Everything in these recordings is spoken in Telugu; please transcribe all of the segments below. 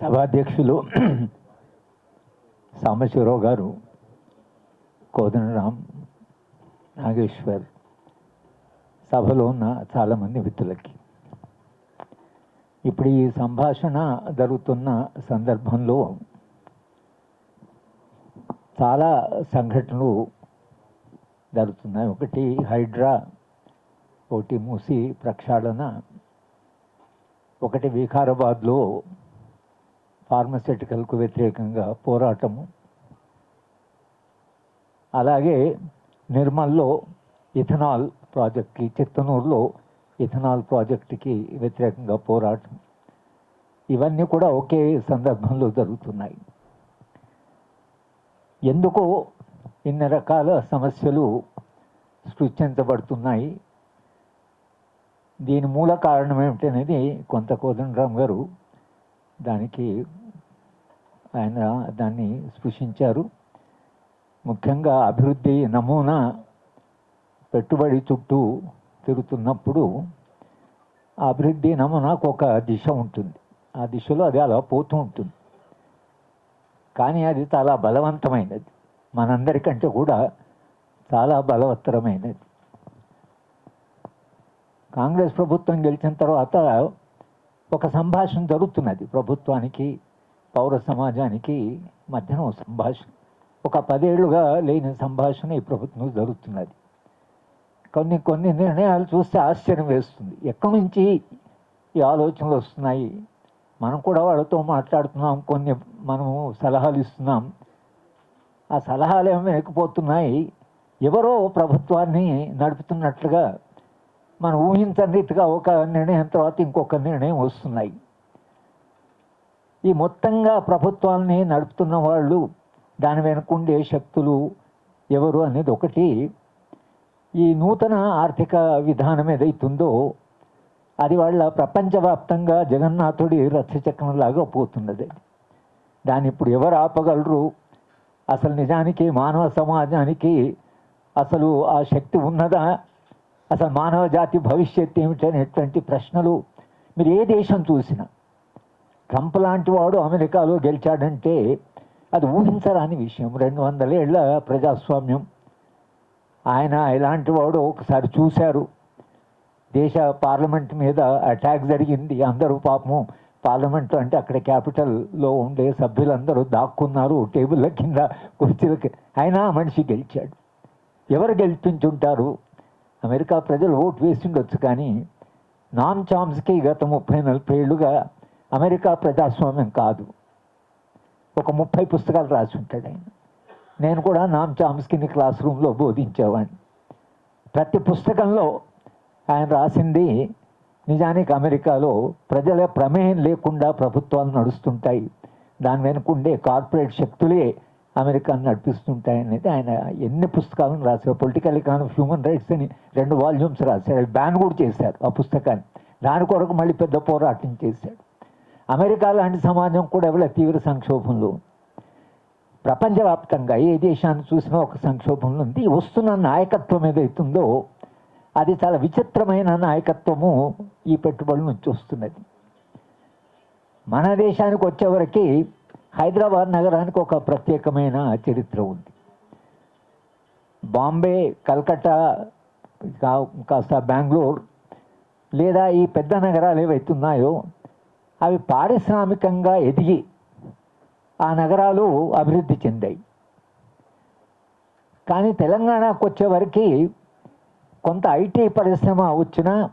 సభాధ్యక్షులు సాంబశివరావు గారు కోదండరామ్ నాగేశ్వర్ సభలో ఉన్న చాలామంది మిత్రులకి. ఇప్పుడు ఈ సంభాషణ జరుగుతున్న సందర్భంలో చాలా సంఘటనలు జరుగుతున్నాయి. ఒకటి హైడ్రా ఒకటి మూసి ప్రక్షాళన ఒకటి వికారాబాద్లో ఫార్మస్యూటికల్కు వ్యతిరేకంగా పోరాటము. అలాగే నిర్మల్లో ఇథనాల్ ప్రాజెక్ట్కి చిత్తనూరులో ఇథనాల్ ప్రాజెక్టుకి వ్యతిరేకంగా పోరాటం. ఇవన్నీ కూడా ఒకే సందర్భంలో జరుగుతున్నాయి. ఎందుకో ఇన్ని రకాల సమస్యలు సృష్టించబడుతున్నాయి. దీని మూల కారణం ఏమిటనేది కొంత కోదండరామ్ గారు దానికి ఆయన దాన్ని స్పృశించారు. ముఖ్యంగా అభివృద్ధి నమూనా పెట్టుబడి చుట్టూ తిరుగుతున్నప్పుడు అభివృద్ధి నమూనాకు ఒక దిశ ఉంటుంది. ఆ దిశలో అది అలా పోతూ ఉంటుంది. కానీ అది చాలా బలవంతమైనది. మనందరికంటే కూడా చాలా బలవత్తరమైనది. కాంగ్రెస్ ప్రభుత్వం గెలిచిన తర్వాత ఒక సంభాషణ జరుగుతున్నది ప్రభుత్వానికి. పౌర సమాజానికి మధ్యన సంభాషణ. ఒక పదేళ్ళుగా లేని సంభాషణ ఈ ప్రభుత్వం జరుగుతున్నది. కొన్ని కొన్ని నిర్ణయాలు చూస్తే ఆశ్చర్యం వేస్తుంది. ఎక్కడి నుంచి ఈ ఆలోచనలు వస్తున్నాయి? మనం కూడా వాళ్ళతో మాట్లాడుతున్నాం కొన్ని మనము సలహాలు ఇస్తున్నాం. ఆ సలహాలు ఏమో వెనకపోతున్నాయి ఎవరో ప్రభుత్వాన్ని నడుపుతున్నట్లుగా మనం ఊహించని రీతిగా ఒక నిర్ణయం తర్వాత ఇంకొక నిర్ణయం వస్తున్నాయి. ఈ మొత్తంగా ప్రభుత్వాన్ని నడుపుతున్న వాళ్ళు దాని వెనుకుండే శక్తులు ఎవరు అనేది ఒకటి. ఈ నూతన ఆర్థిక విధానం ఏదైతుందో అది వాళ్ళ ప్రపంచవ్యాప్తంగా జగన్నాథుడి రథచక్రంలాగా పోతున్నది. దాన్ని ఇప్పుడు ఎవరు ఆపగలరు? అసలు నిజానికి మానవ సమాజానికి అసలు ఆ శక్తి ఉన్నదా? అసలు మానవ జాతి భవిష్యత్తు ఏమిటనేటువంటి ప్రశ్నలు మీరు ఏ దేశం చూసినా ట్రంప్ లాంటి వాడు అమెరికాలో గెలిచాడంటే అది ఊహించరాని విషయం. రెండు వందల ఏళ్ళ ప్రజాస్వామ్యం. ఆయన ఇలాంటి వాడు ఒకసారి చూశారు. దేశ పార్లమెంట్ మీద అటాక్ జరిగింది. అందరూ పాపము పార్లమెంట్ అంటే అక్కడ క్యాపిటల్లో ఉండే సభ్యులందరూ దాక్కున్నారు టేబుల్ల కింద కుర్చీలకి అయినా మనిషి గెలిచాడు. ఎవరు గెలిపించుంటారు? అమెరికా ప్రజలు ఓటు వేసిండొచ్చు కానీ నామ్ చామ్స్కి గత ముప్పై నలభై ఏళ్ళుగా అమెరికా ప్రజాస్వామ్యం కాదు. ఒక ముప్పై పుస్తకాలు రాసి ఉంటాడు ఆయన. నేను కూడా నామ్ చామ్స్కిని క్లాస్ రూమ్లో బోధించేవాడిని. ప్రతి పుస్తకంలో ఆయన రాసింది నిజానికి అమెరికాలో ప్రజల ప్రమేయం లేకుండా ప్రభుత్వాలు నడుస్తుంటాయి. దాని వెనుకుండే కార్పొరేట్ శక్తులే అమెరికాను నడిపిస్తుంటాయి అనేది ఆయన ఎన్ని పుస్తకాలను రాశారు పొలిటికల్ ఎకానమీ హ్యూమన్ రైట్స్ అని రెండు వాల్యూమ్స్ రాశారు. బ్యాన్ కూడా చేశారు ఆ పుస్తకాన్ని. దాని కొరకు మళ్ళీ పెద్ద పోరాటం చేశాడు. అమెరికా లాంటి సమాజం కూడా ఎవరి తీవ్ర సంక్షోభంలో ప్రపంచవ్యాప్తంగా ఏ దేశాన్ని చూసినా ఒక సంక్షోభంలో ఉంది. వస్తున్న నాయకత్వం ఏదైతుందో అది చాలా విచిత్రమైన నాయకత్వము ఈ పెట్టుబడుల నుంచి వస్తున్నది. మన దేశానికి వచ్చేవరకు హైదరాబాద్ నగరానికి ఒక ప్రత్యేకమైన చరిత్ర ఉంది. బాంబే కల్కట్టా కా- కాస్త బెంగళూరు లేదా ఈ పెద్ద నగరాలు ఏవైతున్నాయో అవి పారిశ్రామికంగా ఎదిగి ఆ నగరాలు అభివృద్ధి చెందాయి. కానీ తెలంగాణకు వచ్చేవరకు కొంత ఐటీ పరిశ్రమ వచ్చిన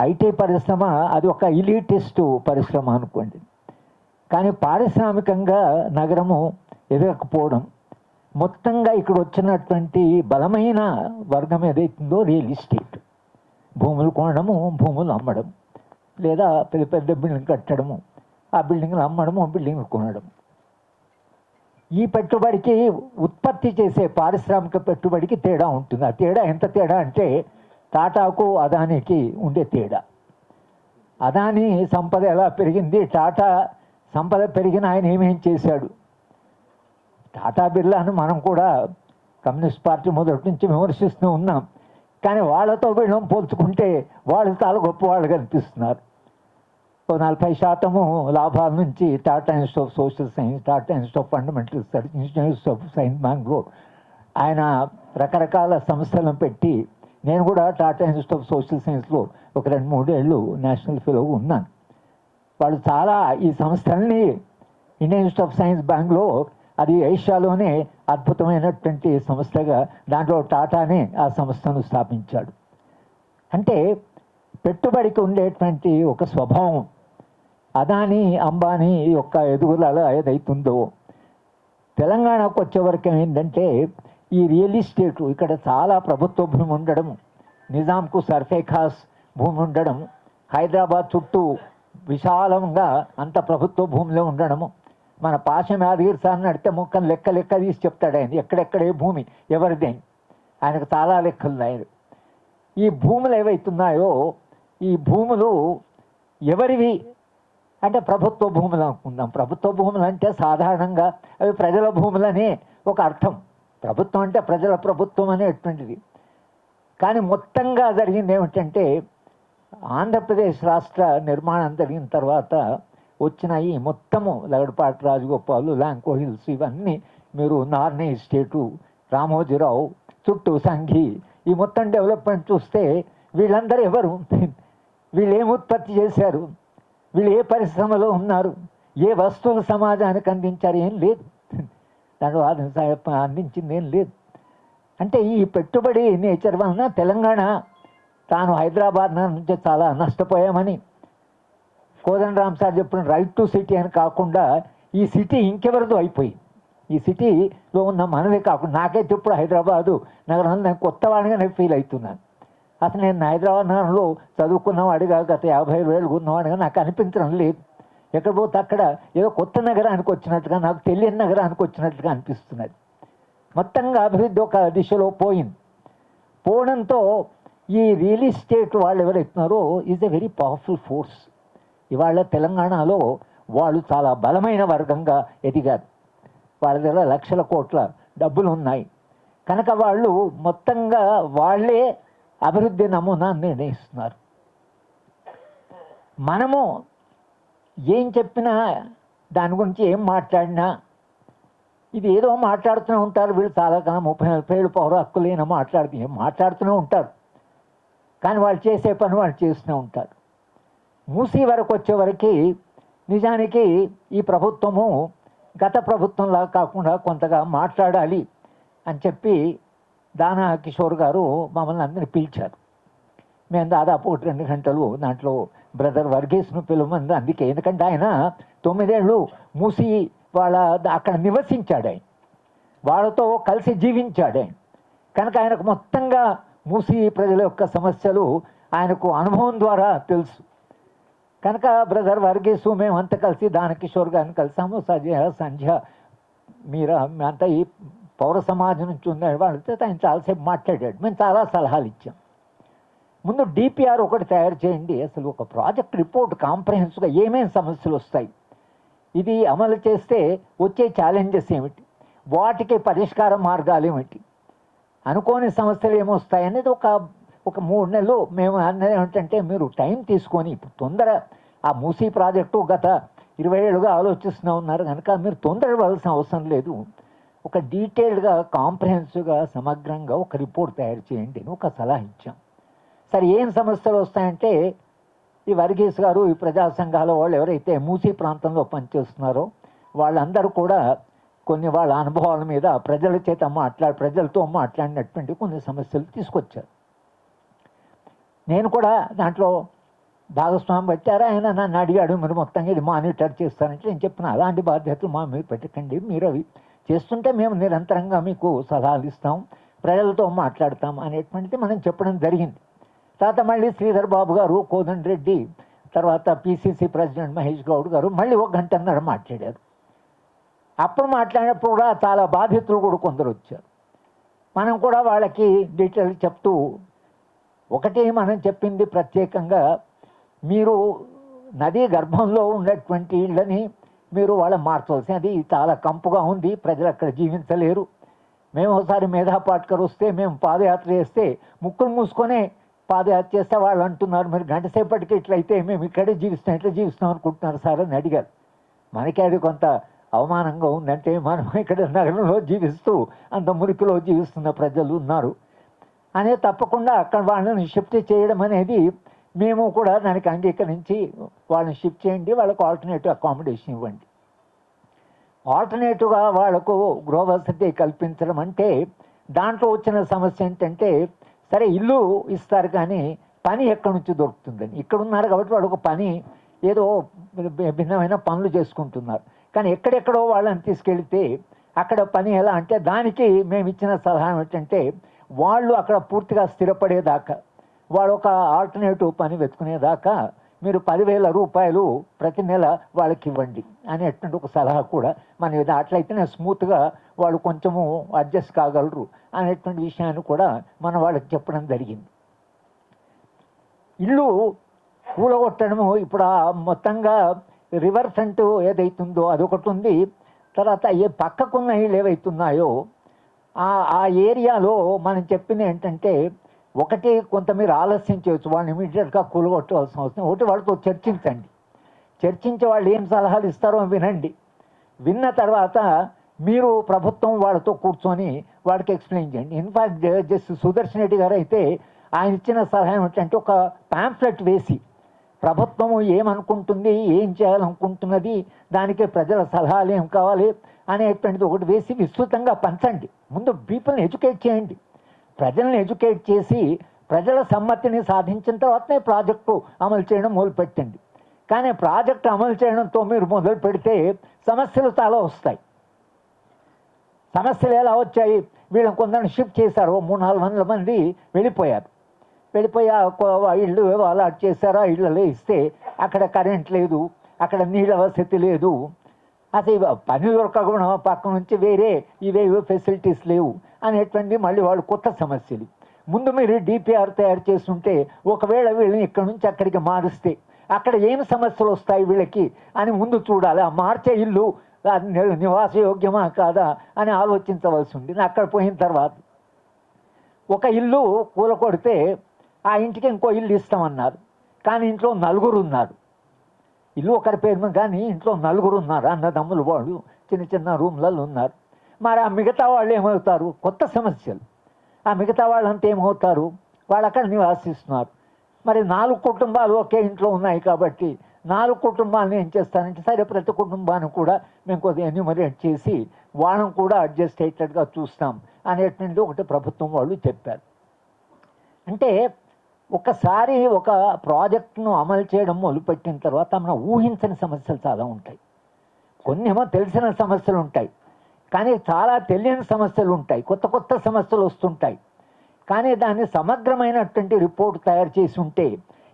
ఐటీ పరిశ్రమ అది ఒక ఇలీటిస్ట్ పరిశ్రమ అనుకోండి. కానీ పారిశ్రామికంగా నగరము ఎదగకపోవడం మొత్తంగా ఇక్కడ వచ్చినటువంటి బలమైన వర్గం ఏదైతుందో రియల్ ఎస్టేట్. భూములు కొనడము భూములు అమ్మడం. లేదా పెద్ద పెద్ద బిల్డింగ్ కట్టడము ఆ బిల్డింగ్లు అమ్మడము బిల్డింగ్ కొనడం ఈ పెట్టుబడికి ఉత్పత్తి చేసే పారిశ్రామిక పెట్టుబడికి తేడా ఉంటుంది. ఆ తేడా ఎంత తేడా అంటే టాటాకు అదానికి ఉండే తేడా. అదాని సంపద ఎలా పెరిగింది? టాటా సంపద పెరిగిన ఆయన ఏమేం చేశాడు? టాటా బిర్లాను మనం కూడా కమ్యూనిస్ట్ పార్టీ మొదటి నుంచి విమర్శిస్తూ ఉన్నాం. కానీ వాళ్ళతో వీళ్ళం పోల్చుకుంటే వాళ్ళు చాలా గొప్ప వాళ్ళు కనిపిస్తున్నారు. ఓ నలభై శాతము లాభాల నుంచి Tata institute of social science Tata institute of fundamental studies institute of science Bengaluru ఆయన రకరకాల సంస్థలను పెట్టి నేను కూడా టాటా ఇన్స్టిట్యూట్ ఆఫ్ సోషల్ సైన్స్లో ఒక రెండు మూడేళ్ళు నేషనల్ ఫెలో ఉన్నాను. వాళ్ళు చాలా ఈ సంస్థల్ని Indian institute of science Bengaluru అది ఏషియాలోనే అద్భుతమైనటువంటి సంస్థగా దాంట్లో టాటానే ఆ సంస్థను స్థాపించాడు. అంటే పెట్టుబడికి ఉండేటువంటి ఒక స్వభావం అదాని అంబానీ యొక్క ఎదుగుదల ఏదైతుందో తెలంగాణకు వచ్చేవరకు ఏంటంటే ఈ రియల్ ఎస్టేట్ ఇక్కడ చాలా ప్రభుత్వ భూమి ఉండడం నిజాంకు సర్ఫేఖాస్ భూమి ఉండడం హైదరాబాద్ చుట్టూ విశాలంగా అంత ప్రభుత్వ భూమిలో ఉండడము మన పాశం యాదగిరి సార్ నడితే లెక్క లెక్క తీసి చెప్తాడు ఆయన. ఎక్కడెక్కడే భూమి ఎవరిదే ఆయనకు చాలా లెక్కలు ఆయన. ఈ భూములు ఏవైతున్నాయో ఈ భూములు ఎవరివి? అంటే ప్రభుత్వ భూములు అనుకుందాం. ప్రభుత్వ భూములు అంటే సాధారణంగా అవి ప్రజల భూములనే ఒక అర్థం. ప్రభుత్వం అంటే ప్రజల ప్రభుత్వం అనేటువంటిది. కానీ మొత్తంగా జరిగింది ఏమిటంటే ఆంధ్రప్రదేశ్ రాష్ట్ర నిర్మాణం జరిగిన తర్వాత వచ్చిన ఈ మొత్తము లగడపాటి రాజగోపాలు లాంకో హిల్స్ ఇవన్నీ మీరు నార్నే స్టేటు రామోజీరావు చుట్టూ సంఘి ఈ మొత్తం డెవలప్మెంట్ చూస్తే వీళ్ళందరూ ఎవరు? వీళ్ళు ఏం ఉత్పత్తి చేశారు? వీళ్ళు ఏ పరిశ్రమలో ఉన్నారు? ఏ వస్తువులు సమాజానికి అందించారు? ఏం లేదు. దాంట్లో వాదన అందించింది ఏం లేదు. అంటే ఈ పెట్టుబడి నేచర్ వలన తెలంగాణ తాను హైదరాబాద్ నుంచి చాలా నష్టపోయామని కోదండరామ్ సార్ చెప్పిన రైట్ టు సిటీ అని కాకుండా ఈ సిటీ ఇంకెవరిదో అయిపోయింది. ఈ సిటీలో ఉన్న మనదే కాకుండా నాకైతే ఇప్పుడు హైదరాబాదు నగరంలో నేను కొత్త వాడిగా నేను ఫీల్ అవుతున్నాను. అసలు నేను హైదరాబాద్ నగరంలో చదువుకున్నవాడిగా గత యాభై వేలు ఉన్నవాడిగా నాకు అనిపించడం లేదు. ఎక్కడ పోతే అక్కడ ఏదో కొత్త నగరానికి వచ్చినట్టుగా నాకు తెలియని నగరానికి వచ్చినట్టుగా అనిపిస్తున్నది. మొత్తంగా అభివృద్ధి ఒక దిశలో పోయింది. పోవడంతో ఈ రియల్ ఎస్టేట్ వాళ్ళు ఎవరైతున్నారో is a very powerful force ఇవాళ తెలంగాణలో వాళ్ళు చాలా బలమైన వర్గంగా ఎదిగారు. వాళ్ళ దగ్గర లక్షల కోట్ల డబ్బులు ఉన్నాయి కనుక వాళ్ళు మొత్తంగా వాళ్ళే అభివృద్ధి నమూనా నిర్ణయిస్తున్నారు. మనము ఏం చెప్పినా దాని గురించి ఏం మాట్లాడినా ఇది ఏదో మాట్లాడుతూనే ఉంటారు. వీళ్ళు చాలా కన్నా ముప్పై నలభై ఏళ్ళు పౌర హక్కులేనో మాట్లాడుతూ ఏం మాట్లాడుతూనే ఉంటారు. కానీ వాళ్ళు చేసే పని వాళ్ళు చేస్తూనే ఉంటారు. మూసీ వరకు వచ్చేవరకు నిజానికి ఈ ప్రభుత్వము గత ప్రభుత్వంలా కాకుండా కొంతగా మాట్లాడాలి అని చెప్పి దానా కిషోర్ గారు మమ్మల్ని అందరిని పిలిచారు. మేము దాదాపు ఒకటి రెండు గంటలు దాంట్లో బ్రదర్ వర్గీస్ను పిలవమంది అందుకే. ఎందుకంటే ఆయన తొమ్మిదేళ్ళు మూసి వాళ్ళ అక్కడ నివసించాడు ఆయన. వాళ్ళతో కలిసి జీవించాడు ఆయన. కనుక ఆయనకు మొత్తంగా మూసి ప్రజల యొక్క సమస్యలు ఆయనకు అనుభవం ద్వారా తెలుసు. కనుక బ్రదర్ వర్గీసు మేమంతా కలిసి దానకిషోర్ గారిని కలిసాము. సజయ సంధ్య మీరా అంతా ఈ పౌర సమాజం నుంచి ఉన్న వాళ్ళతో ఆయన చాలాసేపు మాట్లాడాడు. మేము చాలా సలహాలు ఇచ్చాం. ముందు డిపిఆర్ ఒకటి తయారు చేయండి. అసలు ఒక ప్రాజెక్ట్ రిపోర్ట్ కాంప్రహెన్స్గా ఏమేమి సమస్యలు వస్తాయి? ఇది అమలు చేస్తే వచ్చే ఛాలెంజెస్ ఏమిటి? వాటికి పరిష్కార మార్గాలు ఏమిటి? అనుకోని సమస్యలు ఏమొస్తాయి అనేది ఒక ఒక మూడు నెలలు మేము అన్నది ఏంటంటే మీరు టైం తీసుకొని ఇప్పుడు తొందర ఆ మూసీ ప్రాజెక్టు గత ఇరవై ఏళ్ళుగా ఆలోచిస్తూనే ఉన్నారు. కనుక మీరు తొందర అవసరం లేదు. ఒక డీటెయిల్డ్గా కాంప్రహెన్సివ్గా సమగ్రంగా ఒక రిపోర్ట్ తయారు చేయండి అని ఒక సలహా ఇచ్చాం. సరే ఏం సమస్యలు వస్తాయంటే ఈ వర్గీస్ గారు ఈ ప్రజా సంఘాల వాళ్ళు ఎవరైతే మూసీ ప్రాంతంలో పనిచేస్తున్నారో వాళ్ళందరూ కూడా కొన్ని వాళ్ళ అనుభవాల మీద ప్రజల చేత మాట్లాడి ప్రజలతో మాట్లాడినటువంటి కొన్ని సమస్యలు తీసుకొచ్చారు. నేను కూడా దాంట్లో భాగస్వామి పెట్టారా? ఆయన నన్ను అడిగాడు మీరు మొత్తంగా ఇది మానిటర్ చేస్తానంటే నేను చెప్పిన అలాంటి బాధ్యతలు మా మీద పెట్టకండి మీరు అవి చేస్తుంటే మేము నిరంతరంగా మీకు సలహాలు ఇస్తాం ప్రజలతో మాట్లాడతాం అనేటువంటిది మనం చెప్పడం జరిగింది. తర్వాత మళ్ళీ శ్రీధర్ బాబు గారు కోదండ్ రెడ్డి తర్వాత పిసిసి ప్రెసిడెంట్ మహేష్ గౌడ్ గారు మళ్ళీ ఒక గంటన్నర మాట్లాడారు. అప్పుడు మాట్లాడినప్పుడు కూడా చాలా బాధితులు కూడా కొందరు వచ్చారు. మనం కూడా వాళ్ళకి డీటెయిల్ చెప్తూ ఒకటే మనం చెప్పింది ప్రత్యేకంగా మీరు నదీ గర్భంలో ఉన్నటువంటి ఇళ్ళని మీరు వాళ్ళ మార్చవలసింది అది చాలా కంపుగా ఉంది ప్రజలు అక్కడ జీవించలేరు. మేము ఒకసారి మేధా పాట్కర్ వస్తే మేము పాదయాత్ర చేస్తే ముక్కులు మూసుకొనే పాదయాత్ర చేస్తే వాళ్ళు అంటున్నారు మరి గంట సేపటికి ఇట్లయితే మేము ఇక్కడే జీవిస్తాం ఇట్లా జీవిస్తాం అనుకుంటున్నారు సార్ అని అడిగారు. మనకి అది కొంత అవమానంగా ఉందంటే మనం ఇక్కడ నగరంలో జీవిస్తూ అంత మురికిలో జీవిస్తున్న ప్రజలు ఉన్నారు. అనే తప్పకుండా అక్కడ వాళ్ళని షిఫ్ట్ చేయడం అనేది మేము కూడా దానికి అంగీకరించి వాళ్ళని షిఫ్ట్ చేయండి వాళ్ళకు ఆల్టర్నేటివ్ అకామిడేషన్ ఇవ్వండి. ఆల్టర్నేటివ్గా వాళ్ళకు గృహ వసతి కల్పించడం అంటే దాంట్లో వచ్చిన సమస్య ఏంటంటే సరే ఇల్లు ఇస్తారు కానీ పని ఎక్కడి నుంచి దొరుకుతుందని ఇక్కడ ఉన్నారు కాబట్టి వాళ్ళకు ఒక పని ఏదో భి- భిన్నమైన పనులు చేసుకుంటున్నారు. కానీ ఎక్కడెక్కడో వాళ్ళని తీసుకెళ్తే అక్కడ పని ఎలా అంటే దానికి మేము ఇచ్చిన సలహా ఏంటంటే వాళ్ళు అక్కడ పూర్తిగా స్థిరపడేదాకా వాళ్ళు ఒక ఆల్టర్నేటివ్ పని వెతుకునేదాకా మీరు పదివేల రూపాయలు ప్రతి నెల వాళ్ళకి ఇవ్వండి అనేటువంటి ఒక సలహా కూడా మన ఇది అట్లయితేనే స్మూత్గా వాళ్ళు కొంచెము అడ్జస్ట్ కాగలరు అనేటువంటి విషయాన్ని కూడా మన వాళ్ళకి చెప్పడం జరిగింది. ఇల్లు కూలగొట్టడము ఇప్పుడు ఆ మొత్తంగా రివర్ ఫ్రంట్ ఏదైతుందో అదొకటి ఉంది తర్వాత ఏ పక్కకున్న ఇళ్ళు ఏవైతున్నాయో ఆ ఏరియాలో మనం చెప్పింది ఏంటంటే ఒకటి కొంత మీరు ఆలస్యం చేయొచ్చు వాళ్ళని ఇమీడియట్గా కూలగొట్టవలసిన అవసరం ఒకటి వాళ్ళతో చర్చించండి. చర్చించి వాళ్ళు ఏం సలహాలు ఇస్తారో వినండి. విన్న తర్వాత మీరు ప్రభుత్వం వాళ్ళతో కూర్చొని వాడికి ఎక్స్ప్లెయిన్ చేయండి. ఇన్ఫాక్ట్ జస్ట్ సుదర్శన్ రెడ్డి గారు అయితే ఆయన ఇచ్చిన సలహా ఏమిటంటే ఒక ప్యాంఫ్లెట్ వేసి ప్రభుత్వం ఏమనుకుంటుంది ఏం చేయాలనుకుంటున్నది దానికి ప్రజల సలహాలు ఏం కావాలి అనేటువంటిది ఒకటి వేసి విస్తృతంగా పంచండి. ముందు పీపుల్ని ఎడ్యుకేట్ చేయండి. ప్రజల్ని ఎడ్యుకేట్ చేసి ప్రజల సమ్మతిని సాధించిన తర్వాతనే ప్రాజెక్టు అమలు చేయడం మొదలుపెట్టండి. కానీ ప్రాజెక్టు అమలు చేయడంతో మీరు మొదలు పెడితే సమస్యలు చాలా వస్తాయి. సమస్యలు ఎలా వచ్చాయి? వీళ్ళని కొందరిని షిఫ్ట్ చేశారు. మూడు నాలుగు వందల మంది వెళ్ళిపోయారు. వెళ్ళిపోయి ఇళ్ళు ఏవో అలాట్ చేశారు? ఆ ఇళ్ళలో ఇస్తే అక్కడ కరెంట్ లేదు అక్కడ నీళ్ళ వసతి లేదు. అసలు పని దొరకకుండా పక్క నుంచి వేరే ఇవేవో ఫెసిలిటీస్ లేవు అనేటువంటి మళ్ళీ వాళ్ళు కొత్త సమస్యలు. ముందు మీరు డిపిఆర్ తయారు చేస్తుంటే ఒకవేళ వీళ్ళని ఇక్కడ నుంచి అక్కడికి మారిస్తే అక్కడ ఏం సమస్యలు వస్తాయి వీళ్ళకి అని ముందు చూడాలి. ఆ మార్చే ఇల్లు నివాస యోగ్యమా నివాసయోగ్యమా కాదా అని ఆలోచించవలసి ఉంది అక్కడ పోయిన తర్వాత ఒక ఇల్లు కూల కొడితే ఆ ఇంటికి ఇంకో ఇల్లు ఇస్తామన్నారు. కానీ ఇంట్లో నలుగురు ఉన్నారు. ఇల్లు ఒకరి పేరు కానీ ఇంట్లో నలుగురు ఉన్నారు? అన్నదమ్ములు వాళ్ళు చిన్న చిన్న రూమ్లలో ఉన్నారు. మరి ఆ మిగతా వాళ్ళు ఏమవుతారు? కొత్త సమస్యలు. ఆ మిగతా వాళ్ళంతా ఏమవుతారు? వాళ్ళు అక్కడ నివాసిస్తున్నారు. మరి నాలుగు కుటుంబాలు ఒకే ఇంట్లో ఉన్నాయి కాబట్టి నాలుగు కుటుంబాలను ఏం చేస్తారంటే సరే ప్రతి కుటుంబాన్ని కూడా మేము కొద్దిగా ఎన్యూమరేట్ చేసి వాళ్ళని కూడా అడ్జస్ట్ అయ్యేటట్టుగా చూస్తాం అనేటువంటి ఒకటి ప్రభుత్వం వాళ్ళు చెప్పారు. అంటే ఒకసారి ఒక ప్రాజెక్ట్ను అమలు చేయడం మొదలుపెట్టిన తర్వాత మనం ఊహించని సమస్యలు చాలా ఉంటాయి. కొన్ని ఏమో తెలిసిన సమస్యలు ఉంటాయి. కానీ చాలా తెలియని సమస్యలు ఉంటాయి. కొత్త కొత్త సమస్యలు వస్తుంటాయి. కానీ దాన్ని సమగ్రమైనటువంటి రిపోర్ట్ తయారు చేసి ఉంటే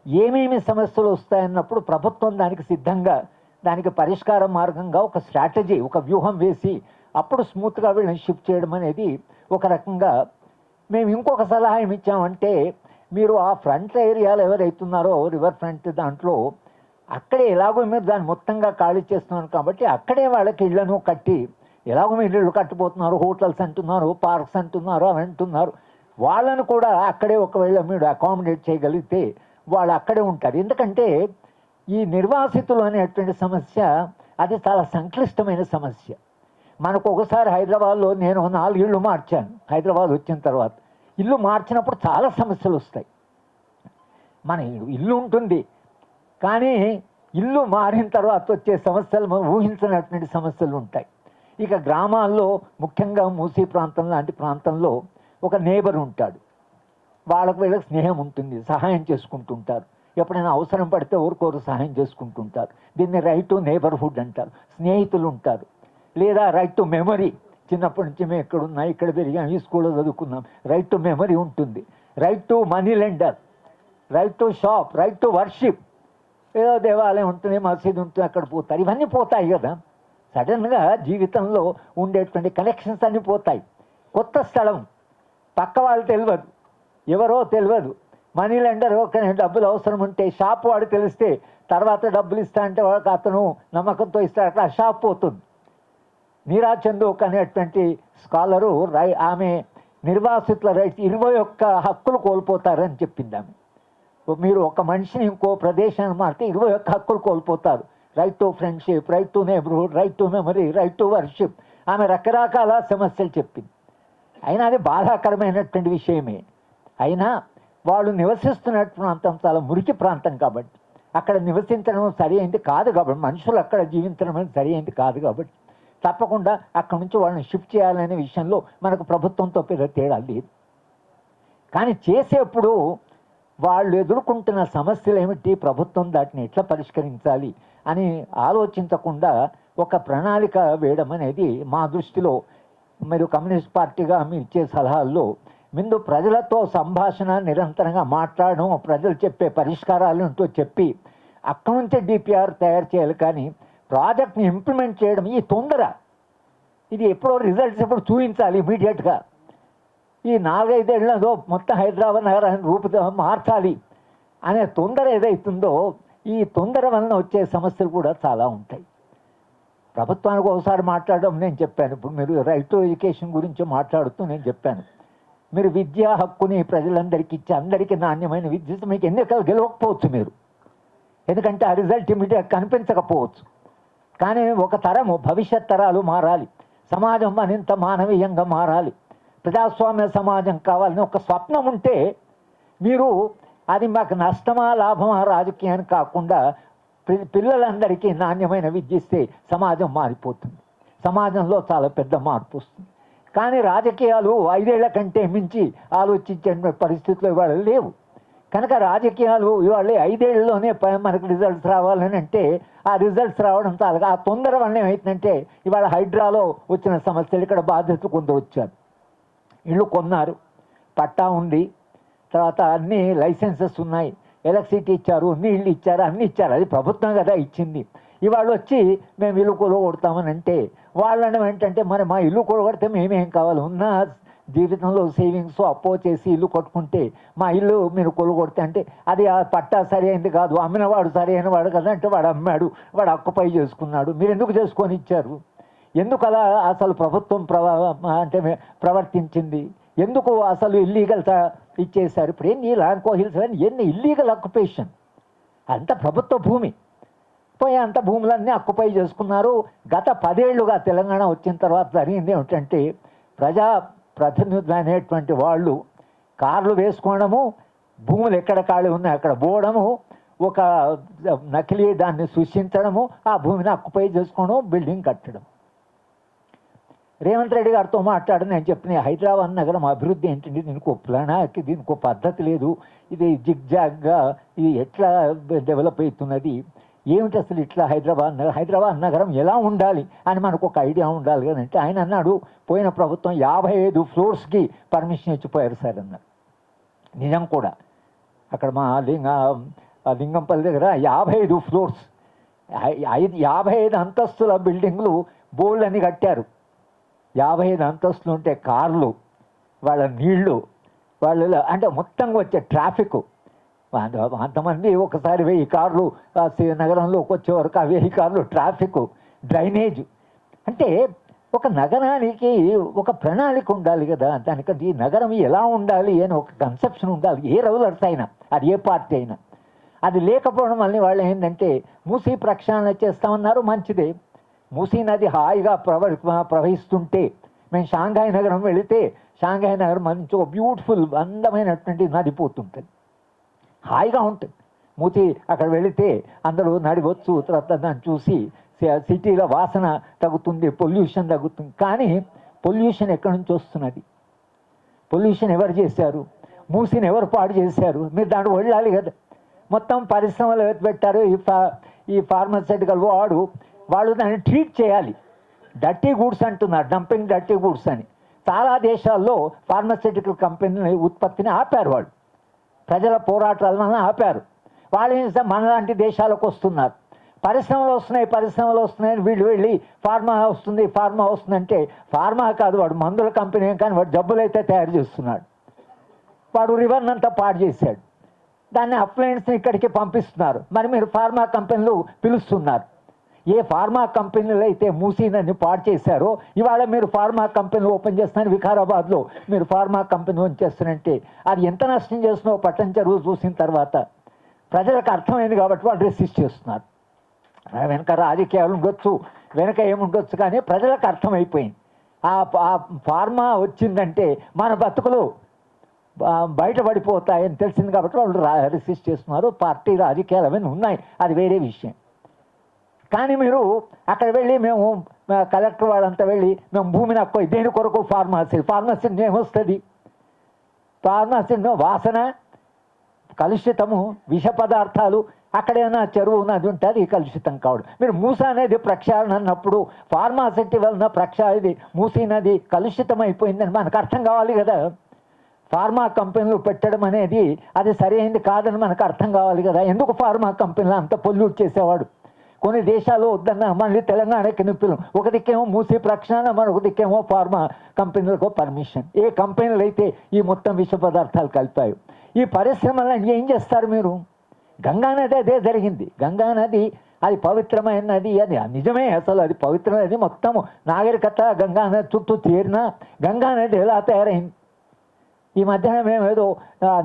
ఏమేమి సమస్యలు వస్తాయన్నప్పుడు ప్రభుత్వం దానికి సిద్ధంగా దానికి పరిష్కార మార్గంగా ఒక స్ట్రాటజీ ఒక వ్యూహం వేసి అప్పుడు స్మూత్గా వీళ్ళని షిఫ్ట్ చేయడం అనేది ఒక రకంగా మేము ఇంకొక సలహా ఏమి ఇచ్చామంటే మీరు ఆ ఫ్రంట్ ఏరియాలో ఎవరైతున్నారో రివర్ ఫ్రంట్ దాంట్లో అక్కడే ఎలాగో మీరు దాన్ని మొత్తంగా ఖాళీ చేస్తున్నారు కాబట్టి అక్కడే వాళ్ళకి ఇళ్ళను కట్టి ఎలాగో మీరు ఇళ్ళు కట్టిపోతున్నారు హోటల్స్ అంటున్నారు పార్క్స్ అంటున్నారు అవి అంటున్నారు. వాళ్ళను కూడా అక్కడే ఒకవేళ మీరు అకామిడేట్ చేయగలిగితే వాళ్ళు అక్కడే ఉంటారు. ఎందుకంటే ఈ నిర్వాసితులు అనేటువంటి సమస్య అది చాలా సంక్లిష్టమైన సమస్య. మనకు ఒకసారి హైదరాబాద్లో నేను నాలుగు ఇళ్ళు మార్చాను హైదరాబాద్ వచ్చిన తర్వాత. ఇల్లు మార్చినప్పుడు చాలా సమస్యలు వస్తాయి. మన ఇల్లు ఉంటుంది. కానీ ఇల్లు మారిన తర్వాత వచ్చే సమస్యలు మనం ఊహించినటువంటి సమస్యలు ఉంటాయి. ఇక గ్రామాల్లో ముఖ్యంగా మూసీ ప్రాంతం లాంటి ప్రాంతంలో ఒక నేబర్ ఉంటాడు. వాళ్ళకు వీళ్ళకి స్నేహం ఉంటుంది సహాయం చేసుకుంటుంటారు. ఎప్పుడైనా అవసరం పడితే ఊరికోరు సహాయం చేసుకుంటుంటారు. దీన్ని రైట్ టు నేబర్హుడ్ అంటారు. స్నేహితులు ఉంటారు. లేదా రైట్ టు మెమరీ చిన్నప్పటి నుంచి మేము ఇక్కడ ఉన్నా ఇక్కడ పెరిగాం ఈ స్కూల్లో చదువుకున్నాం. రైట్ టు మెమరీ ఉంటుంది. Right to money lender right to shop right to worship ఏదో దేవాలయం ఉంటుంది మసీదు ఉంటుంది అక్కడ పోతారు. ఇవన్నీ పోతాయి కదా. సడన్గా జీవితంలో ఉండేటువంటి కనెక్షన్స్ అన్నీ పోతాయి. కొత్త స్థలం. పక్క వాళ్ళు తెలియదు ఎవరో తెలియదు మనీ లెండర్ ఒక డబ్బులు అవసరం ఉంటే షాప్ వాడు తెలిస్తే తర్వాత డబ్బులు ఇస్తా అంటే వాడికి అతను నమ్మకంతో ఇస్తాడు. అట్లా షాప్ పోతుంది. మీరా చందోక్ అనేటువంటి స్కాలరు రై ఆమె నిర్వాసితుల రైట్స్ ఇరవై ఒక్క హక్కులు కోల్పోతారని చెప్పింది ఆమె మీరు ఒక మనిషిని ఇంకో ప్రదేశాన్ని మారితే ఇరవై ఒక్క హక్కులు కోల్పోతారు. Right to friendship right to neighbourhood right to memory right to worship ఆమె రకరకాల సమస్యలు చెప్పింది. అయినా అది బాధాకరమైనటువంటి విషయమే. అయినా వాళ్ళు నివసిస్తున్న ప్రాంతం చాలా మురికి ప్రాంతం కాబట్టి అక్కడ నివసించడం సరి అయింది కాదు కాబట్టి మనుషులు అక్కడ జీవించడం అనేది సరి అయింది కాదు కాబట్టి తప్పకుండా అక్కడి నుంచి వాళ్ళని షిఫ్ట్ చేయాలనే విషయంలో మనకు ప్రభుత్వంతో పెద్ద తేడా లేదు. కానీ చేసేప్పుడు వాళ్ళు ఎదుర్కొంటున్న సమస్యలు ఏమిటి ప్రభుత్వం దాటిని ఎట్లా పరిష్కరించాలి అని ఆలోచించకుండా ఒక ప్రణాళిక వేయడం అనేది మా దృష్టిలో మీరు కమ్యూనిస్ట్ పార్టీగా మీరు ఇచ్చే సలహాల్లో ముందు ప్రజలతో సంభాషణ నిరంతరంగా మాట్లాడడం ప్రజలు చెప్పే పరిష్కారాలు ఏంటో చెప్పి అక్కడి నుంచే డిపిఆర్ తయారు చేయాలి. కానీ ప్రాజెక్ట్ని ఇంప్లిమెంట్ చేయడం ఈ తొందర. ఇది ఎప్పుడో రిజల్ట్స్ ఎప్పుడు చూపించాలి ఇమీడియట్గా. ఈ నాలుగైదేళ్ళలో మొత్తం హైదరాబాద్ నగరాన్ని రూపు మార్చాలి అనే తొందర ఏదైతుందో ఈ తొందర వలన వచ్చే సమస్యలు కూడా చాలా ఉంటాయి. ప్రభుత్వానికి ఒకసారి మాట్లాడడం నేను చెప్పాను. ఇప్పుడు మీరు రైట్ టు ఎడ్యుకేషన్ గురించి మాట్లాడుతూ నేను చెప్పాను. మీరు విద్యా హక్కుని ప్రజలందరికీ ఇచ్చి అందరికీ నాణ్యమైన విద్య మీకు ఎన్నికలు గెలవకపోవచ్చు మీరు. ఎందుకంటే ఆ రిజల్ట్ ఇమీడియట్ కనిపించకపోవచ్చు. కానీ ఒక తరము భవిష్యత్ తరాలు మారాలి. సమాజం మరింత మానవీయంగా మారాలి. ప్రజాస్వామ్య సమాజం కావాలని ఒక స్వప్నం ఉంటే మీరు అది మాకు నష్టమా లాభమా రాజకీయాన్ని కాకుండా పిల్లలందరికీ నాణ్యమైన విద్య ఇస్తే సమాజం మారిపోతుంది. సమాజంలో చాలా పెద్ద మార్పు వస్తుంది. కానీ రాజకీయాలు ఐదేళ్ళ కంటే మించి ఆలోచించే పరిస్థితులు ఇవాళ లేవు. కనుక రాజకీయాలు ఇవాళ ఐదేళ్ళలోనే మనకు రిజల్ట్స్ రావాలని అంటే ఆ రిజల్ట్స్ రావడం చాలా. ఆ తొందర వల్ల ఏమవుతుందంటే ఇవాళ హైడ్రాలో వచ్చిన సమస్యలు ఇక్కడ బాధ్యతలు కొందరు వచ్చారు. ఇల్లు కొన్నారు. పట్టా ఉంది. తర్వాత అన్ని లైసెన్సెస్ ఉన్నాయి. ఎలక్ట్రిసిటీ ఇచ్చారు నీళ్ళు ఇచ్చారు అన్ని ఇచ్చారు. అది ప్రభుత్వం కదా ఇచ్చింది. ఇవాళ వచ్చి మేము ఇల్లు కొలగొడతామని అంటే వాళ్ళని ఏంటంటే మరి మా ఇల్లు కొలగొడితే మేమేం కావాలి? ఉన్న జీవితంలో సేవింగ్స్ అప్పో చేసి ఇల్లు కొట్టుకుంటే మా ఇల్లు మీరు కొలగొడితే అంటే అది ఆ పట్టా సరైనది కాదు అమ్మినవాడు సరైన వాడు కదా అంటే వాడు అమ్మాడు వాడు అక్కుపై చేసుకున్నాడు. మీరు ఎందుకు చేసుకొని ఇచ్చారు? ఎందుకు అలా అసలు ప్రభుత్వం ప్రవ అంటే ప్రవర్తించింది? ఎందుకు అసలు ఇల్లీగల్ ఇచ్చేశారు? ఇప్పుడు ఏంది లాంకో హిల్స్ అని ఎన్ని ఇల్లీగల్ అక్యుపేషన్ అంత ప్రభుత్వ భూమి. పోయి అంత భూములన్నీ అక్కుపై చేసుకున్నారు. గత పదేళ్ళుగా తెలంగాణ వచ్చిన తర్వాత జరిగింది ఏమిటంటే ప్రజా ప్రతినిధులు అనేటువంటి వాళ్ళు కార్లు వేసుకోవడము భూములు ఎక్కడ ఖాళీ ఉన్నాయి అక్కడ పోవడము ఒక నకిలీ దాన్ని సృష్టించడము ఆ భూమిని అక్కుపై చేసుకోవడం బిల్డింగ్ కట్టడం. రేవంత్ రెడ్డి గారితో మాట్లాడి నేను చెప్పిన హైదరాబాద్ నగరం అభివృద్ధి ఏంటంటే దీనికి ఒక ప్రణాళిక దీనికి ఒక పద్ధతి లేదు. ఇది జిగ్జాగ్గా ఇది ఎట్లా డెవలప్ అవుతున్నది? ఏమిటి అసలు ఇట్లా హైదరాబాద్ నగరం హైదరాబాద్ నగరం ఎలా ఉండాలి అని మనకు ఒక ఐడియా ఉండాలి కదంటే అంటే ఆయన అన్నాడు పోయిన ప్రభుత్వం యాభై ఐదు ఫ్లోర్స్కి పర్మిషన్ ఇచ్చిపోయారు సార్ అన్నారు నిజం కూడా. అక్కడ మా లింగ లింగంపల్లి దగ్గర యాభై ఐదు ఫ్లోర్స్ ఐదు యాభై ఐదు అంతస్తుల బిల్డింగ్లు బోల్డ్ అని కట్టారు. యాభై ఐదు అంతస్తులు ఉంటే కార్లు వాళ్ళ నీళ్ళు వాళ్ళ అంటే మొత్తంగా వచ్చే ట్రాఫిక్ అంతమంది ఒకసారి వెయ్యి కార్లు నగరంలోకి వచ్చేవరకు ఆ వెయ్యి కార్లు ట్రాఫిక్ డ్రైనేజ్. అంటే ఒక నగరానికి ఒక ప్రణాళిక ఉండాలి కదా దానికి ఈ నగరం ఎలా ఉండాలి అని ఒక కన్సెప్షన్ ఉండాలి ఏ రౌలర్స్ అయినా అది ఏ పార్టీ అయినా. అది లేకపోవడం వల్ల వాళ్ళు ఏంటంటే మూసీ ప్రక్షాళన చేస్తామన్నారు మంచిదే. మూసీ నది హాయిగా ప్రవ ప్రవహిస్తుంటే మేము షాంఘాయ్ నగరం వెళితే షాంఘాయ్ నగరం మంచి ఒక బ్యూటిఫుల్ అందమైనటువంటి నది పోతుంటుంది. హాయిగా ఉంటుంది. మూతి అక్కడ వెళితే అందరూ నడివచ్చు తర్వాత దాన్ని చూసి సిటీల సిటీలో వాసన తగ్గుతుంది పొల్యూషన్ తగ్గుతుంది. కానీ పొల్యూషన్ ఎక్కడి నుంచి వస్తున్నది? పొల్యూషన్ ఎవరు చేశారు? మూసిని ఎవరు పాడు చేశారు? మీరు దాంట్లో వెళ్ళాలి కదా. మొత్తం పరిశ్రమలు పెట్టారు? ఈ ఫా ఈ ఫార్మస్యూటికల్ వాడు వాళ్ళు దాన్ని ట్రీట్ చేయాలి. డర్టీ గూడ్స్ అంటున్నారు డంపింగ్ డర్టీ గూడ్స్ అని. చాలా దేశాల్లో ఫార్మస్యూటికల్ కంపెనీ ఉత్పత్తిని ఆపారు వాళ్ళు. ప్రజల పోరాటాల వలన ఆపారు. వాళ్ళు మన లాంటి మనలాంటి దేశాలకు వస్తున్నారు. పరిశ్రమలు వస్తున్నాయి పరిశ్రమలు వస్తున్నాయని వీళ్ళు వెళ్ళి ఫార్మా వస్తుంది ఫార్మా వస్తుంది అంటే ఫార్మా కాదు వాడు మందుల కంపెనీ కానీ వాడు జబ్బులు అయితే తయారు చేస్తున్నాడు. వాడు రివర్న్ అంతా పాడు చేశాడు. దాన్ని అప్లయన్స్ని ఇక్కడికి పంపిస్తున్నారు. మరి మీరు ఫార్మా కంపెనీలు పిలుస్తున్నారు. ఏ ఫార్మా కంపెనీలు అయితే మూసీనని పాడు చేశారో ఇవాళ మీరు ఫార్మా కంపెనీలు ఓపెన్ చేస్తున్నారు వికారాబాద్లో. మీరు ఫార్మా కంపెనీ ఓపెన్ చేస్తున్నారంటే అది ఎంత నష్టం చేస్తున్నావు పట్టణ చెరువు చూసిన తర్వాత ప్రజలకు అర్థమైంది కాబట్టి వాళ్ళు రెసిస్ట్ చేస్తున్నారు. వెనక రాజకీయాలు ఉండొచ్చు వెనక ఏముండొచ్చు కానీ ప్రజలకు అర్థమైపోయింది. ఆ ఫార్మా వచ్చిందంటే మన బతుకులు బయటపడిపోతాయని తెలిసింది కాబట్టి వాళ్ళు రెసిస్ట్ చేస్తున్నారు. పార్టీ రాజకీయాలు అవన్నీ ఉన్నాయి. అది వేరే విషయం. కానీ మీరు అక్కడ వెళ్ళి మేము కలెక్టర్ వాళ్ళంతా వెళ్ళి మేము భూమిని అక్కో దేని కొరకు? ఫార్మసీ ఫార్మసీ ఏమొస్తుంది ఫార్మసీ వాసన కలుషితము విష పదార్థాలు అక్కడైనా చెరువు ఉన్నది ఉంటే అది కలుషితం కావడం. మీరు మూస అనేది ప్రక్షాళన అన్నప్పుడు ఫార్మాసిటీ వలన ప్రక్షా ఇది మూసీ నది కలుషితం అయిపోయిందని మనకు అర్థం కావాలి కదా? ఫార్మా కంపెనీలు పెట్టడం అనేది అది సరైనది కాదని మనకు అర్థం కావాలి కదా? ఎందుకు ఫార్మా కంపెనీలు అంత పొల్యూట్ చేసేవాడు? కొన్ని దేశాలు వద్దన్న మళ్ళీ తెలంగాణకి నిప్పులు ఒక దిక్కేమో మూసి ప్రక్షాళన మరొక దిక్కేమో ఫార్మా కంపెనీలకు పర్మిషన్. ఏ కంపెనీలు అయితే ఈ మొత్తం విష పదార్థాలు కలిపాయి. ఈ పరిశ్రమలను ఏం చేస్తారు మీరు? గంగా నది అదే జరిగింది. గంగా నది అది పవిత్రమైన నది అది నిజమే అసలు అది పవిత్రమైన నది మొత్తం నాగరికత గంగా నది చుట్టూ చేరిన గంగానది ఎలా తయారైంది? ఈ మధ్యాహ్నం మేము ఏదో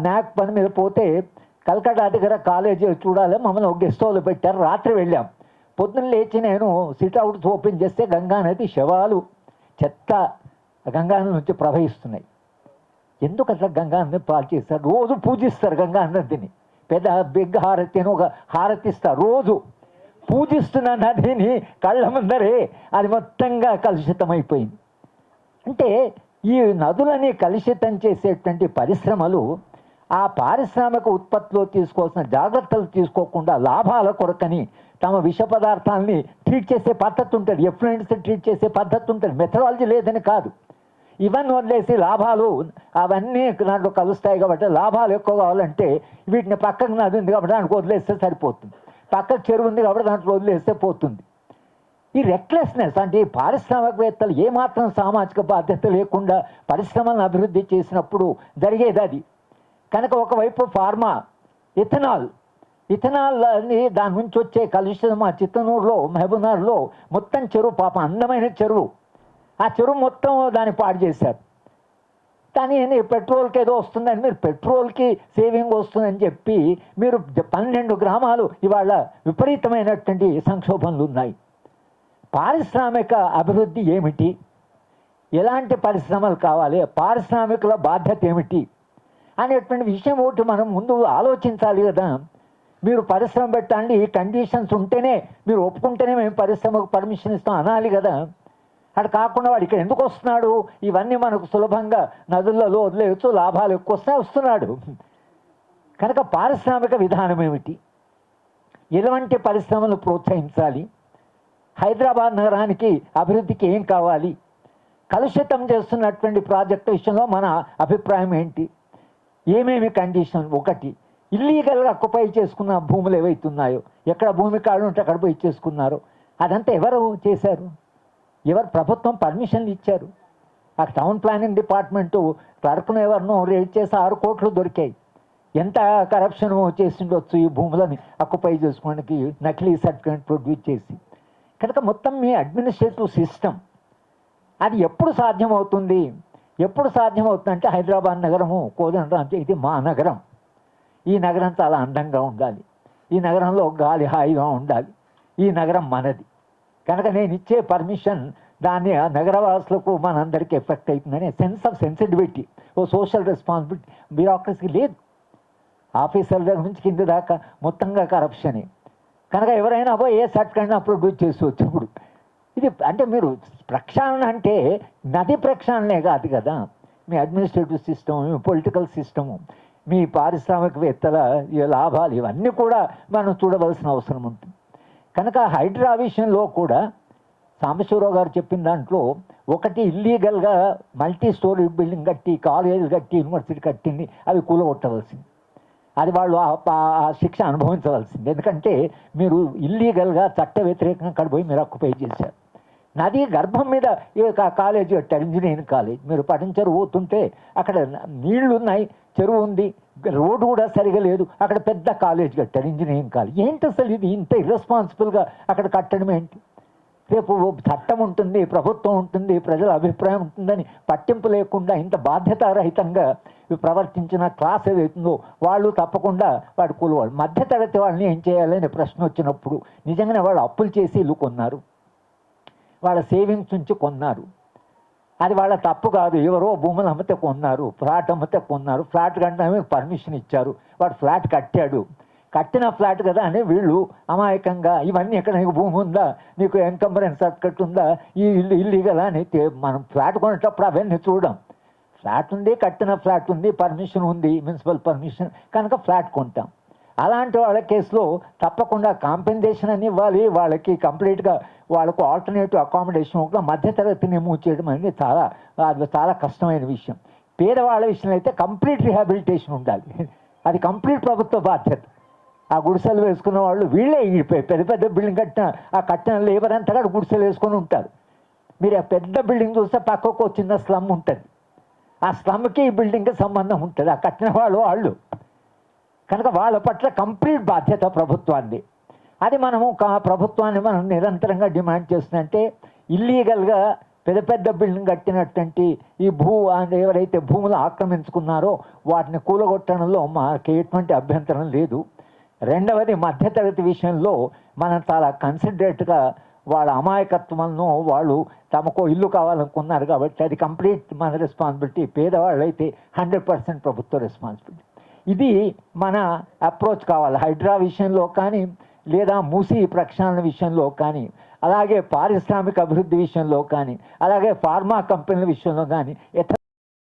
నాక్ పని మీద పోతే కలకత్తా దగ్గర కాలేజీ చూడాలి మమ్మల్ని ఒక గెస్ట్ హౌస్లో పెట్టారు రాత్రి వెళ్ళాం. పొద్దున్న లేచి నేను సిట్ ఓపెన్ చేస్తే గంగా నది శవాలు చెత్త గంగా నది నుంచి ప్రవహిస్తున్నాయి. ఎందుకు అట్లా గంగా నదిని పాలు చేస్తారు? రోజు పూజిస్తారు గంగా నదిని. పెద్ద బిగ్ హారతి అని ఒక హారతి ఇస్తారు రోజు. పూజిస్తున్న నదిని కళ్ళ ముందరే అది మొత్తంగా కలుషితమైపోయింది. అంటే ఈ నదులని కలుషితం చేసేటువంటి పరిశ్రమలు ఆ పారిశ్రామిక ఉత్పత్తిలో తీసుకోవాల్సిన జాగ్రత్తలు తీసుకోకుండా లాభాల కొరకని తమ విష పదార్థాలని ట్రీట్ చేసే పద్ధతి ఉంటుంది. ఎఫ్లుయెంట్స్ ట్రీట్ చేసే పద్ధతి ఉంటుంది. మెథడాలజీ లేదని కాదు. ఇవన్నీ వదిలేసి లాభాలు అవన్నీ దాంట్లో కలుస్తాయి కాబట్టి లాభాలు ఎక్కువ కావాలంటే వీటిని పక్కకు నది ఉంది కాబట్టి దానికి వదిలేస్తే సరిపోతుంది. పక్కకు చెరువు ఉంది కాబట్టి దాంట్లో వదిలేస్తే పోతుంది. ఈ రెక్లెస్నెస్ అంటే ఈ పారిశ్రామికవేత్తలు ఏమాత్రం సామాజిక బాధ్యత లేకుండా పరిశ్రమలను అభివృద్ధి చేసినప్పుడు జరిగేది అది. కనుక ఒకవైపు ఫార్మా ఇథనాల్. ఇథనాల్ అని దాని నుంచి వచ్చే కలుషితం ఆ చిత్తనూరులో మహబూబ్నగర్లో మొత్తం చెరువు పాపం అందమైన చెరువు. ఆ చెరువు మొత్తం దాన్ని పాడు చేశారు. కానీ పెట్రోల్కి ఏదో వస్తుందని మీరు పెట్రోల్కి సేవింగ్ వస్తుందని చెప్పి మీరు పన్నెండు గ్రామాలు ఇవాళ విపరీతమైనటువంటి సంక్షోభంలు ఉన్నాయి. పారిశ్రామిక అభివృద్ధి ఏమిటి? ఎలాంటి పరిశ్రమలు కావాలి? పారిశ్రామికుల బాధ్యత ఏమిటి? అనేటువంటి విషయం ఒకటి మనం ముందు ఆలోచించాలి కదా. మీరు పరిశ్రమ పెట్టండి ఈ కండిషన్స్ ఉంటేనే మీరు ఒప్పుకుంటేనే మేము పరిశ్రమకు పర్మిషన్ ఇస్తాం అనాలి కదా. అటు కాకుండా వాడు ఇక్కడ ఎందుకు వస్తున్నాడు? ఇవన్నీ మనకు సులభంగా నదులలో వదిలేయచ్చు లాభాలు ఎక్కువ వస్తే వస్తున్నాడు. కనుక పారిశ్రామిక విధానం ఏమిటి? ఎలాంటి పరిశ్రమలు ప్రోత్సహించాలి? హైదరాబాద్ నగరానికి అభివృద్ధికి ఏం కావాలి? కలుషితం చేస్తున్నటువంటి ప్రాజెక్టు విషయంలో మన అభిప్రాయం ఏంటి? ఏమేమి కండిషన్? ఒకటి ఇల్లీగల్గా అక్కుపై చేసుకున్న భూములు ఏవైతున్నాయో ఎక్కడ భూమి కాడు ఉంటే అక్కడ పోయి చేసుకున్నారో అదంతా ఎవరు చేశారు? ఎవరు ప్రభుత్వం పర్మిషన్లు ఇచ్చారు? ఆ టౌన్ ప్లానింగ్ డిపార్ట్మెంటు క్లర్క్ను ఎవరినో రేట్ చేసి ఆరు కోట్లు దొరికాయి. ఎంత కరప్షన్ చేసిండొచ్చు ఈ భూములని అక్యుపై చేసుకోవడానికి? నకిలీ సర్టిఫికేట్ ప్రొడ్యూస్ చేసి. కనుక మొత్తం మీ అడ్మినిస్ట్రేటివ్ సిస్టమ్ అది ఎప్పుడు సాధ్యమవుతుంది? ఎప్పుడు సాధ్యమవుతుందంటే హైదరాబాద్ నగరము కోదండరాం ఇది మా నగరం. ఈ నగరం చాలా అందంగా ఉండాలి. ఈ నగరంలో గాలి హాయిగా ఉండాలి. ఈ నగరం మనది. కనుక నేను ఇచ్చే పర్మిషన్ దాన్ని ఆ నగరవాసులకు మనందరికీ ఎఫెక్ట్ అవుతుందని సెన్స్ ఆఫ్ సెన్సిటివిటీ ఓ సోషల్ రెస్పాన్సిబిలిటీ బ్యూరోక్రసీ లేదు. ఆఫీసర్ దగ్గర నుంచి కింద దాకా మొత్తంగా కరప్షనే కనుక ఎవరైనా పోయి ఏ సర్టిఫికేట్ ప్రొడ్యూస్ చేసుకోవచ్చు ఇప్పుడు ఇది అంటే మీరు ప్రక్షాళన అంటే నది ప్రక్షాళనే కాదు కదా. మీ అడ్మినిస్ట్రేటివ్ సిస్టమ్ మీ పొలిటికల్ సిస్టము మీ పారిశ్రామికవేత్తల ఈ లాభాలు ఇవన్నీ కూడా మనం చూడవలసిన అవసరం ఉంటుంది కనుక హైడ్రా విషయంలో కూడా సాంబశివరావు గారు చెప్పిన దాంట్లో ఒకటి ఇల్లీగల్గా మల్టీ స్టోరీ బిల్డింగ్ కట్టి కాలేజీలు కట్టి యూనివర్సిటీ కట్టింది అవి కూలగొట్టవలసింది. అది వాళ్ళు ఆ- శిక్ష అనుభవించవలసింది. ఎందుకంటే మీరు ఇల్లీగల్గా చట్ట వ్యతిరేకంగా అక్కడ పోయి మీరు అక్కుపై చేశారు. నది గర్భం మీద ఈ కాలేజీ ఇంజనీరింగ్ కాలేజ్ మీరు పఠించరు పోతుంటే అక్కడ నీళ్ళు ఉన్నాయి చెరువు ఉంది రోడ్డు కూడా సరిగా లేదు. అక్కడ పెద్ద కాలేజ్ కట్టారు ఇంజనీరింగ్ కాలేజ్ ఏంటి అసలు ఇది? ఇంత ఇర్రెస్పాన్సిబుల్గా అక్కడ కట్టడం ఏంటి? రేపు చట్టం ఉంటుంది ప్రభుత్వం ఉంటుంది ప్రజల అభిప్రాయం ఉంటుందని పట్టింపు లేకుండా ఇంత బాధ్యతారహితంగా ప్రవర్తించిన క్లాస్ ఏదైతుందో వాళ్ళు తప్పకుండా వాడు కూలవాళ్ళు. మధ్యతరగతి వాళ్ళని ఏం చేయాలని ప్రశ్న వచ్చినప్పుడు నిజంగానే వాళ్ళు అప్పులు చేసి ఇల్లు కొన్నారు. వాళ్ళ సేవింగ్స్ నుంచి కొన్నారు. అది వాళ్ళ తప్పు కాదు. ఎవరో భూములు అమ్మితే కొన్నారు ఫ్లాట్ అమ్మితే కొన్నారు. ఫ్లాట్ కంటే పర్మిషన్ ఇచ్చారు. వాడు ఫ్లాట్ కట్టాడు. కట్టిన ఫ్లాట్ కదా అని వీళ్ళు అమాయకంగా ఇవన్నీ ఎక్కడ? నీకు భూమి ఉందా? నీకు ఎన్కంబరెన్స్ సర్టిఫికెట్ ఉందా? ఈ ఇల్లు ఇల్లీగల్ అని మనం ఫ్లాట్ కొనేటప్పుడు అవన్నీ చూడడం ఫ్లాట్ ఉంది కట్టిన ఫ్లాట్ ఉంది పర్మిషన్ ఉంది మున్సిపల్ పర్మిషన్ కనుక ఫ్లాట్ కొంటాం. అలాంటి వాళ్ళ కేసులో తప్పకుండా కాంపెన్సేషన్ అని ఇవ్వాలి. వాళ్ళకి కంప్లీట్గా వాళ్ళకు ఆల్టర్నేటివ్ అకామిడేషన్ ఒక మధ్యతరగతిని మూవ్ చేయడం అనేది చాలా అది చాలా కష్టమైన విషయం. పేదవాళ్ళ విషయంలో అయితే కంప్లీట్ రిహాబిలిటేషన్ ఉండాలి. అది కంప్లీట్ ప్రభుత్వ బాధ్యత. ఆ గుడిసెలు వేసుకున్న వాళ్ళు వీళ్ళే ఈ పెద్ద పెద్ద బిల్డింగ్ కట్టిన ఆ కట్టిన లేబర్ అంతా కూడా గుడిసెలు వేసుకొని ఉంటారు. మీరు ఆ పెద్ద బిల్డింగ్ చూస్తే పక్కకు ఒక చిన్న స్లమ్ ఉంటుంది. ఆ స్లమ్కి ఈ బిల్డింగ్కి సంబంధం ఉంటుంది. ఆ కట్టిన వాళ్ళు వాళ్ళు. కనుక వాళ్ళ పట్ల కంప్లీట్ బాధ్యత ప్రభుత్వాన్ని అది మనము ప్రభుత్వాన్ని మనం నిరంతరంగా డిమాండ్ చేస్తుందంటే ఇల్లీగల్గా పెద్ద పెద్ద బిల్డింగ్ కట్టినటువంటి ఈ భూ ఎవరైతే భూములు ఆక్రమించుకున్నారో వాటిని కూలగొట్టడంలో మాకు ఎటువంటి అభ్యంతరం లేదు. రెండవది మధ్యతరగతి విషయంలో మనం చాలా కన్సిడరేట్గా వాళ్ళ అమాయకత్వాలను వాళ్ళు తమకు ఇల్లు కావాలనుకున్నారు కాబట్టి అది కంప్లీట్ మన రెస్పాన్సిబిలిటీ పేదవాళ్ళు అయితే హండ్రెడ్ పర్సెంట్ ప్రభుత్వ రెస్పాన్సిబిలిటీ ఇది మన అప్రోచ్ కావాలి. హైడ్రా విషయంలో కానీ లేదా మూసి ప్రక్షాళన విషయంలో కానీ అలాగే పారిశ్రామిక అభివృద్ధి విషయంలో కానీ అలాగే ఫార్మా కంపెనీల విషయంలో కానీ